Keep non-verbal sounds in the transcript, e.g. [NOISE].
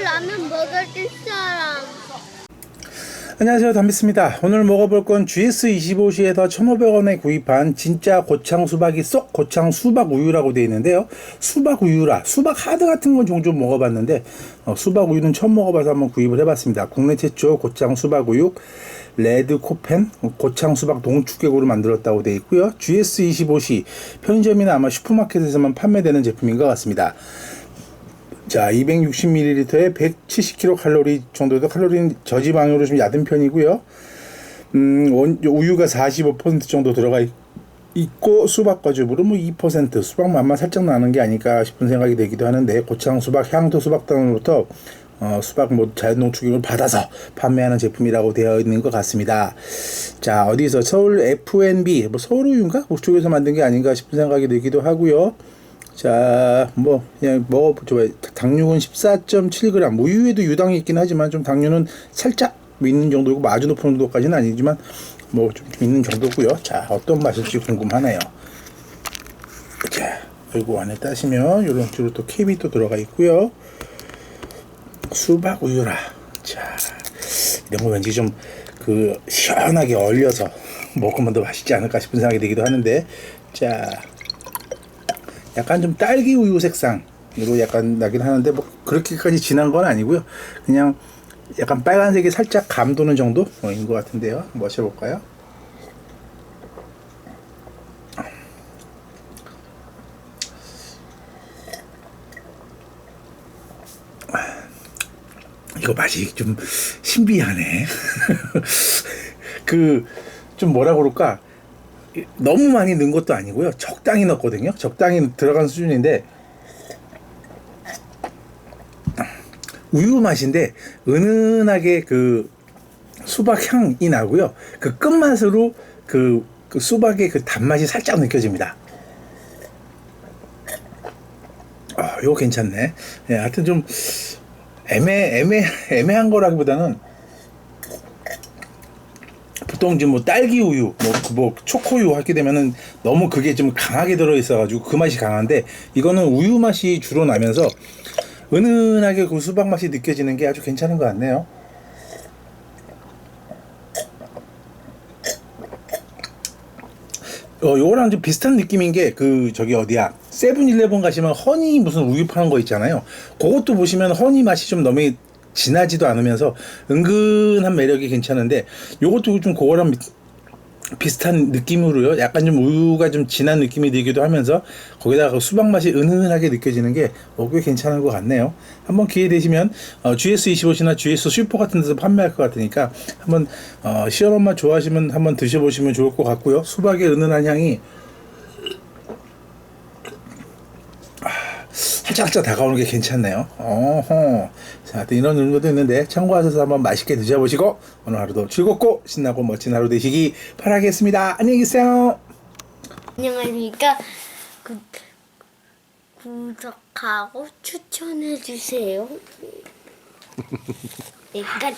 라면 먹을 사람. 안녕하세요. 담비스입니다. 오늘 먹어볼 건 GS25시에서 1,500원에 구입한 진짜 고창 수박이 쏙 고창 수박 우유라고 되어 있는데요. 수박 우유라 수박 하드 같은 건 종종 먹어봤는데 어, 수박 우유는 처음 먹어봐서 한번 구입을 해봤습니다. 국내 최초 고창 수박 우유 레드 코펜 고창 수박 동축객으로 만들었다고 되어 있고요. GS25시 편의점이나 아마 슈퍼마켓에서만 판매되는 제품인 것 같습니다 자, 260ml에 170kcal 정도도 칼로리는 저지방으로 좀 얕은 편이고요. 음, 원, 우유가 45% 정도 들어가 있, 있고 수박 과즙으로 뭐 2% 수박 맛만 살짝 나는 게 아닐까 싶은 생각이 되기도 하는데 고창 수박 향토 수박당으로부터 어, 수박 뭐 자연 농축액을 받아서 판매하는 제품이라고 되어 있는 것 같습니다. 자, 어디서 서울 F&B 뭐 서울 우유인가? 그쪽에서 만든 게 아닌가 싶은 생각이 들기도 하고요. 자, 뭐 그냥 먹어보죠. 당류는 14.7g. 우유에도 유당이 있긴 하지만 좀 당류는 살짝 있는 정도고 뭐 아주 높은 정도까지는 아니지만 뭐 좀 있는 정도고요. 자, 어떤 맛일지 궁금하네요. 자, 그리고 안에 따시면 이런 쪽으로 또 캡이 또 들어가 있고요. 수박 우유라. 자, 이런 거 왠지 좀 그 시원하게 얼려서 먹으면 더 맛있지 않을까 싶은 생각이 들기도 하는데, 자. 약간 좀 딸기 우유 색상으로 약간 나긴 하는데 뭐 그렇게까지 진한 건 아니고요. 그냥 약간 빨간색이 살짝 감도는 정도인 것 같은데요. 마셔볼까요? 이거 맛이 좀 신비하네. [LAUGHS] 그 좀 뭐라 그럴까? 너무 많이 넣은 것도 아니고요. 적당히 넣었거든요. 적당히 들어간 수준인데 우유 맛인데 은은하게 그 수박 향이 나고요. 그 끝맛으로 그, 그 수박의 그 단맛이 살짝 느껴집니다. 아, 이거 괜찮네. 예, 하여튼 좀 애매 애매 [LAUGHS] 애매한 거라기보다는 보통 이제 뭐 딸기 우유, 뭐, 그뭐 초코우유 하게 되면은 너무 그게 좀 강하게 들어 있어가지고 그 맛이 강한데 이거는 우유 맛이 주로 나면서 은은하게 그 수박 맛이 느껴지는 게 아주 괜찮은 것 같네요. 어, 요거랑 좀 비슷한 느낌인 게 그 저기 어디야 세븐일레븐 가시면 허니 무슨 우유 파는 거 있잖아요. 그것도 보시면 허니 맛이 좀 너무 진하지도 않으면서 은근한 매력이 괜찮은데 요것도 좀 그거랑 비- 비슷한 느낌으로요. 약간 좀 우유가 좀 진한 느낌이 들기도 하면서 거기다가 그 수박 맛이 은은하게 느껴지는 게 어, 꽤 괜찮은 것 같네요. 한번 기회 되시면 어, GS25시나 GS 슈퍼 같은 데서 판매할 것 같으니까 한번 어, 맛 좋아하시면 한번 드셔보시면 좋을 것 같고요. 수박의 은은한 향이 살짝살짝 다가오는 게 괜찮네요. 어허. 자, 하여튼 이런 정도도 있는데 참고하셔서 한번 맛있게 드셔보시고 오늘 하루도 즐겁고 신나고 멋진 하루 되시기 바라겠습니다. 안녕히 계세요. 안녕하십니까. 구, 구독하고 추천해 주세요. [LAUGHS] 네, 끝.